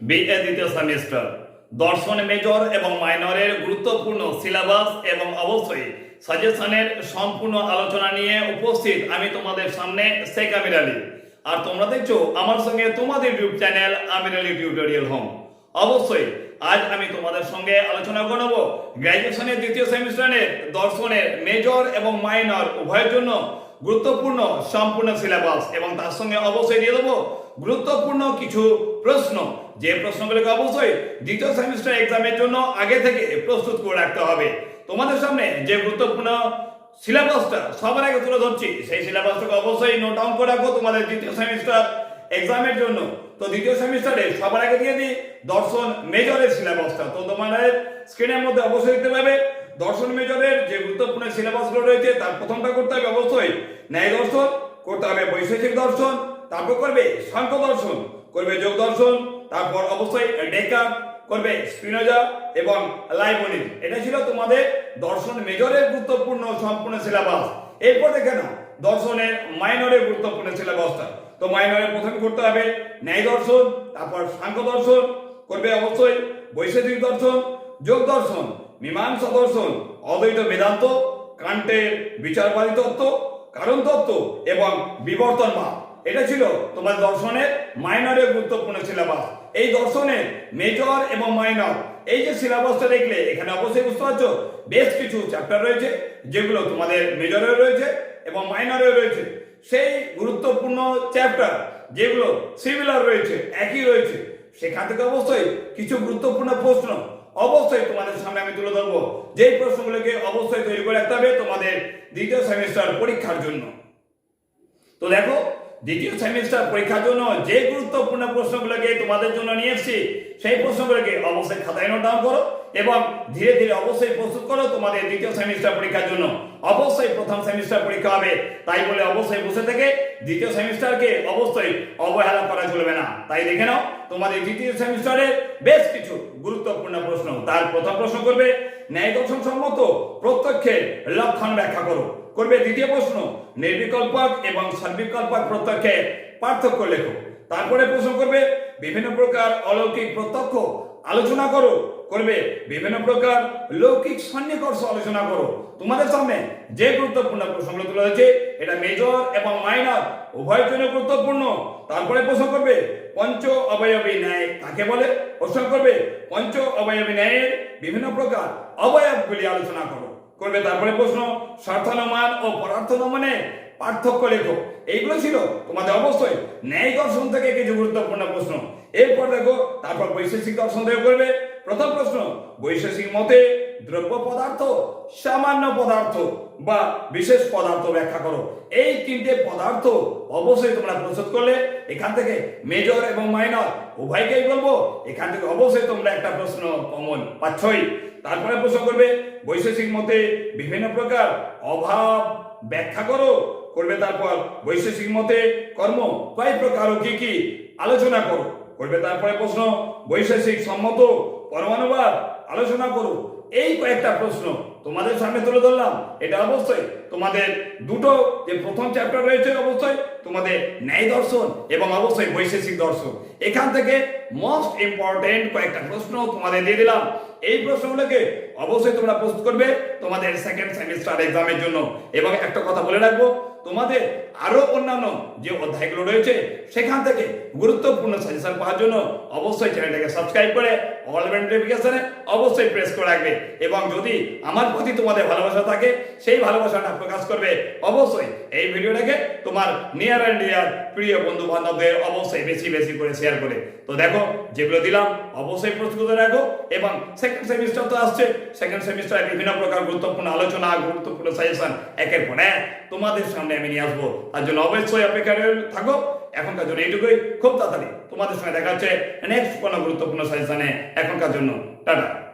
BA দ্বিতীয় semester দর্শন major এবং মাইনরের গুরুত্বপূর্ণ সিলেবাস এবং অবশ্যই সাজেশনের সম্পূর্ণ আলোচনা নিয়ে উপস্থিত আমি তোমাদের সামনে শেখ আমির আলী। আর তোমরা দেখছ আমার সঙ্গে তোমাদের YouTube channel Amir Ali tutorial home অবশ্যই আজ আমি তোমাদের সঙ্গে আলোচনা করব গ্র্যাজুয়েশনের দ্বিতীয় সেমিস্টারের দর্শনের মেজর এবং মাইনর উভয়ের জন্য গুরুত্বপূর্ণ সম্পূর্ণ সিলেবাস এবং তার সঙ্গে অবশ্যই দিয়ে দেবো গুরুত্বপূর্ণ কিছু প্রশ্ন। যে প্রশ্নগুলোকে অবশ্যই দ্বিতীয় সেমিস্টার এক্সামের জন্য আগে থেকে প্রস্তুত করে রাখতে হবে। তোমাদের সামনে যে গুরুত্বপূর্ণ সিলেবাসটা সবার আগে তুলে ধরছি, সেই সিলেবাসটাকে অবশ্যই নোট ডাউন করে রাখো তোমাদের দ্বিতীয় সেমিস্টার এক্সামের জন্য। তো দ্বিতীয় সেমিস্টারে সবার আগে দিয়ে দিই দর্শন মেজরের সিলেবাসটা তো তোমাদের স্ক্রিনের মধ্যে অবশ্যই দেখতে পাবে দর্শন মেজরের যে গুরুত্বপূর্ণ সিলেবাসগুলো রয়েছে, তার প্রথমটা করতে হবে অবশ্যই ন্যায় দর্শন, করতে হবে বৈশেষিক দর্শন, তারপর করবে সাংখ্য দর্শন, করবে যোগ দর্শন, তারপর অবশ্যই ডেকা, করবে স্পিনোজা এবং লাইবনিজ এটা ছিল তোমাদের দর্শন মেজরের গুরুত্বপূর্ণ সম্পূর্ণ সিলেবাস। এরপর দেখে নাও, দর্শনের মাইনরের গুরুত্বপূর্ণ সিলেবাসটা। তো মাইনরের প্রথম করতে হবে ন্যায় দর্শন, তারপর সাংখ্য দর্শন, করবে অবশ্যই বৈশেষিক দর্শন, যোগ দর্শন। মীমাংসা দর্শন অদ্বৈত বেদান্ত কান্টের বিচারবাদী তত্ত্ব, কারণ তত্ত্ব এবং বিবর্তন বিবর্তনবাদ। এটা ছিল তোমার দর্শনের মাইনরের গুরুত্বপূর্ণ সিলেবাস। এই দর্শনের মেজর এবং মাইনর, এই যে সিলেবাসটা দেখলে, এখানে অবশ্যই বুঝতে পারছ, বেশ কিছু চ্যাপ্টার রয়েছে, যেগুলো তোমাদের মেজরে রয়েছে এবং মাইনরে রয়েছে। সেই গুরুত্বপূর্ণ চ্যাপ্টার যেগুলো সিমিলার রয়েছে, একই রয়েছে, সেখান থেকে অবশ্যই কিছু গুরুত্বপূর্ণ প্রশ্ন অবশ্যই তোমাদের সামনে আমি তুলে ধরবো। যেই প্রশ্নগুলোকে অবশ্যই তৈরি করে রাখতে হবে তোমাদের দ্বিতীয় সেমিস্টার পরীক্ষার জন্য। তো দেখো, দ্বিতীয় সেমিস্টার পরীক্ষার জন্য যে গুরুত্বপূর্ণ প্রশ্নগুলোকে তোমাদের জন্য নিয়ে এসেছি, সেই প্রশ্নগুলোকে অবশ্যই খাতায় নোট ডাউন করো এবং ধীরে ধীরে অবশ্যই প্রস্তুত করো তোমাদের দ্বিতীয় সেমিস্টার পরীক্ষার জন্য। অবশ্যই প্রথম সেমিস্টার পরীক্ষা হবে, তাই বলে অবশ্যই বসে থেকে দ্বিতীয় সেমিস্টারকে অবশ্যই অবহেলা করা চলবে না। তাই দেখে নাও, তোমাদের দ্বিতীয় সেমিস্টারের বেশ কিছু গুরুত্বপূর্ণ তার প্রথম প্রশ্ন করবে, ন্যায় দর্শন সম্মত প্রত্যক্ষের লক্ষণ ব্যাখ্যা করো। করবে দ্বিতীয় প্রশ্ন, নির্বিকল্পক এবং সর্বিকল্পক প্রত্যক্ষের পার্থক্য লেখো। তারপরে প্রশ্ন করবে, বিভিন্ন প্রকার অলৌকিক প্রত্যক্ষ আলোচনা করো। করবে। বিভিন্ন প্রকার লৌকিক সন্নিকর্ষ আলোচনা করো। তোমাদের সামনে যে গুরুত্বপূর্ণ প্রশ্নগুলো তুলে হয়েছে, এটা মেজর এবং মাইনর উভয়ের জন্য গুরুত্বপূর্ণ। তারপরে প্রশ্ন করবে, পঞ্চ অবয়বী ন্যায় কাকে বলে? প্রশ্ন করবে, পঞ্চ অবয়বী ন্যায়ের বিভিন্ন প্রকার অবয়বগুলি আলোচনা করো। করবে তারপরে প্রশ্ন, স্বার্থানুমান ও পরার্থনুমানে পার্থক্য লেখো। এইগুলো ছিল তোমাদের অবশ্যই। ন্যায় দর্শন থেকে কিছু গুরুত্বপূর্ণ প্রশ্ন। এরপর দেখো, তারপর বৈশেষিক দর্শন থেকে করবে প্রথম প্রশ্ন, বৈশেষিক মতে দ্রব্য পদার্থ সামান্য পদার্থ বা বিশেষ পদার্থ ব্যাখ্যা করো। এই তিনটে পদার্থ অবশ্যই তোমরা প্রস্তুত করলে। এখান থেকে মেজর এবং মাইনর উভয়কেই বলব। এখান থেকে অবশ্যই তোমরা একটা প্রশ্ন কমন পাচ্ছই। তারপরে প্রশ্ন করবে, বৈশেষিক মতে বিভিন্ন প্রকার অভাব ব্যাখ্যা করো। করবে তারপর বৈশেষিক মতে কর্ম কয় প্রকার কি কি আলোচনা করো। করবে তারপরে প্রশ্ন বৈশেষিক সম্মত, পরমাণুবাদ, আলোচনা করো। এই কয়েকটা প্রশ্ন। তোমাদের সামনে তুলে ধরলাম, এটা অবশ্যই। তোমাদের দুটো যে প্রথম চ্যাপ্টার রয়েছে, অবশ্যই তোমাদের ন্যায় দর্শন এবং অবশ্যই বৈশেষিক দর্শন। এখান থেকে মোস্ট ইম্পর্টেন্ট কয়েকটা প্রশ্ন তোমাদের দিয়ে দিলাম। এই প্রশ্নগুলোকে অবশ্যই তোমরা প্রস্তুত করবে তোমাদের সেকেন্ড সেমিস্টার এক্সামের জন্য। এবং একটা কথা বলে রাখব, তোমাদের আরও অন্যান্য যে অধ্যায়গুলো রয়েছে, সেখান থেকে গুরুত্বপূর্ণ সাজেশন পাওয়ার জন্য অবশ্যই চ্যানেলটাকে সাবস্ক্রাইব করে অল নোটিফিকেশনে অবশ্যই প্রেস করে রাখবে। এবং যদি আমার প্রতি তোমাদের ভালোবাসা থাকে, সেই ভালোবাসাটা প্রকাশ করবে। অবশ্যই এই ভিডিওটাকে তোমার নিয়ার অ্যান্ড ডিয়ার প্রিয় বন্ধু বান্ধবদের অবশ্যই বেশি বেশি করে শেয়ার করে। তো দেখো, যেগুলো দিলাম, অবশ্যই প্রস্তুত রাখো এবং সেকেন্ড সেমিস্টার তো আসছে। সেকেন্ড সেমিস্টারে বিভিন্ন প্রকার গুরুত্বপূর্ণ আলোচনা, গুরুত্বপূর্ণ সাজেশন একের পর এক তোমাদের সামনে আমি নিয়ে আসব। তার জন্য অবশ্যই অপেক্ষায় থাকো। এখনকার জন্য এইটুকুই। খুব তাড়াতাড়ি তোমাদের সঙ্গে দেখা হচ্ছে নেক্সট কোনো গুরুত্বপূর্ণ সাজেশনে এখনকার জন্য, টাটা।